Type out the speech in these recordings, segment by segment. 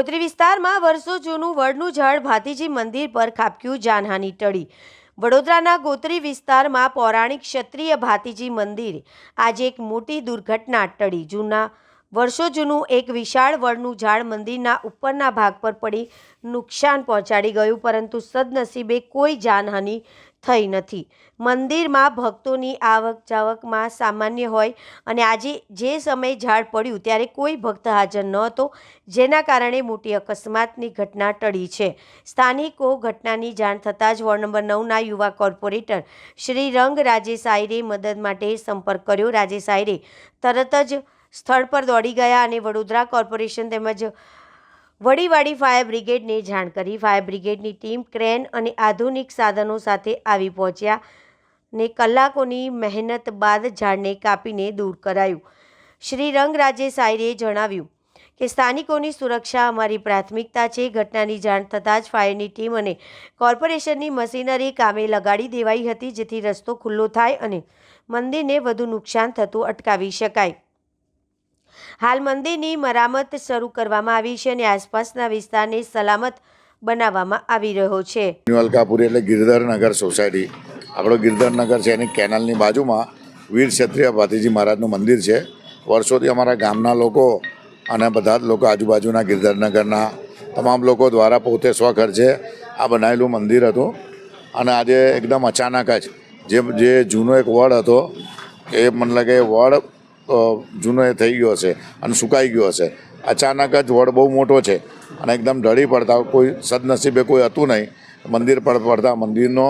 ગોત્રી વિસ્તારમાં વર્ષો જૂનું વડનું ઝાડ ભાતીજી મંદિર પર ખાબક્યું જાનહાની ટળી. વડોદરાના ગોત્રી વિસ્તારમાં પૌરાણિક ક્ષત્રિય ભાતીજી મંદિર આજે એક મોટી દુર્ઘટના ટળી. જૂના વર્ષો જૂનું એક વિશાળ વડનું ઝાડ મંદિરના ઉપરના ભાગ પર પડી નુકસાન પહોંચાડી ગયું, પરંતુ સદનસીબે કોઈ જાનહાનિ થઈ નથી. મંદિરમાં ભક્તોની આવક જાવકમાં સામાન્ય હોય અને આજે જે સમયે ઝાડ પડ્યું ત્યારે કોઈ ભક્ત હાજર ન હતો જેના કારણે મોટી અકસ્માતની ઘટના ટળી છે. સ્થાનિકો ઘટનાની જાણ થતાં જ વોર્ડ નંબર નવના યુવા કોર્પોરેટર શ્રી રંગ રાજેશ આયરે મદદ માટે સંપર્ક કર્યો. રાજેશ આયરે તરત જ સ્થળ પર દોડી ગયા અને વડોદરા કોર્પોરેશન તેમજ વડીવાડી ફાયર બ્રિગેડને જાણ કરી. ફાયર બ્રિગેડની ટીમ ક્રેન અને આધુનિક સાધનો સાથે આવી પહોંચ્યા ને કલાકોની મહેનત બાદ ઝાડને કાપીને દૂર કરાયું. શ્રી રંગરાજે સાયરે જણાવ્યું કે, સ્થાનિકોની સુરક્ષા અમારી પ્રાથમિકતા છે. ઘટનાની જાણ થતાં જ ફાયરની ટીમ અને કોર્પોરેશનની મશીનરી કામે લગાડી દેવાઈ હતી, જેથી રસ્તો ખુલ્લો થાય અને મંદિરને વધુ નુકસાન થતું અટકાવી શકાય. હાલ મંદિરની મરામત શરૂ કરવામાં આવી છે અને આસપાસના વિસ્તારને સલામત બનાવવામાં આવી રહ્યો છે. અલકાપુરી એટલે ગિરધરનગર સોસાયટી. આપણો ગિરધરનગર છે એની કેનાલની બાજુમાં વીર ક્ષત્રિય ભાતીજી મહારાજનું મંદિર છે. વર્ષોથી અમારા ગામના લોકો અને બધા જ લોકો આજુબાજુના ગિરધરનગરના તમામ લોકો દ્વારા પોતે સ્વખર્ચે આ બનાવેલું મંદિર હતું. અને આજે એકદમ અચાનક જ જે જે જૂનો એક વડ હતો, એ મને લાગે વડ જૂનો થઈ ગયો હશે અને સુકાઈ ગયો હશે અચાનક જ વડ બહુ મોટો છે અને એકદમ ઢળી પડતા કોઈ સદનસીબે કોઈ હતું નહીં. મંદિર પર પડતા મંદિરનો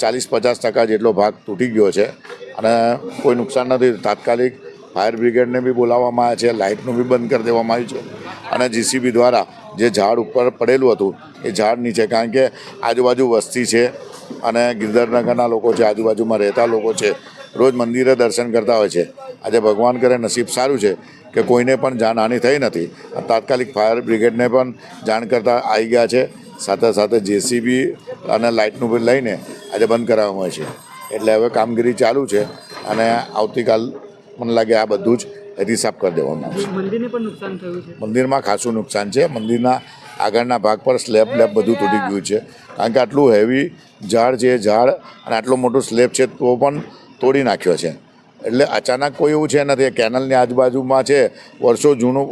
ચાલીસ પચાસ ટકા જેટલો ભાગ તૂટી ગયો છે અને કોઈ નુકસાન નથી. તાત્કાલિક ફાયર બ્રિગેડને બી બોલાવવામાં આવ્યા છે, લાઇટનું બી બંધ કરી દેવામાં આવ્યું છે અને જીસીબી દ્વારા જે ઝાડ ઉપર પડેલું હતું એ ઝાડ નીચે, કારણ કે આજુબાજુ વસ્તી છે અને ગિરધરનગરના લોકો છે, આજુબાજુમાં રહેતા લોકો છે. રોજ મંદિરે દર્શન કરતા હોય છે. આજે ભગવાન કરે નસીબ સારું છે કે કોઈને પણ જાનહાનિ થઈ નથી. તાત્કાલિક ફાયર બ્રિગેડને પણ જાણ કરતાં આવી ગયા છે. સાથે સાથે જેસીબી અને લાઇટનું બિલ લઈને આજે બંધ કરાવવામાં આવે છે. એટલે હવે કામગીરી ચાલુ છે અને આવતીકાલ મને લાગે આ બધું જ હિસાબ કરી દેવામાં આવશે. મંદિરમાં ખાસું નુકસાન છે. મંદિરના આગળના ભાગ પર સ્લેબ લેબ બધું તૂટી ગયું છે. કારણ કે આટલું હેવી ઝાડ છે ઝાડ અને આટલું મોટું સ્લેબ છે તો પણ તોડી નાખ્યો છે. એટલે અચાનક કોઈ એવું છે નથી. કેનલની આજુબાજુમાં છે, વર્ષો જૂનું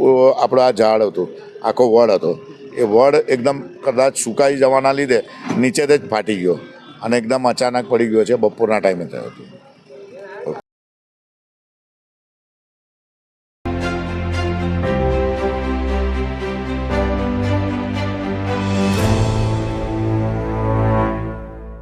આપણો આ ઝાડ હતું, આખો વડ હતો. એ વડ એકદમ કદાચ સુકાઈ જવાના લીધે નીચેથી જ ફાટી ગયો અને એકદમ અચાનક પડી ગયો છે બપોરના ટાઈમે થયો હતો.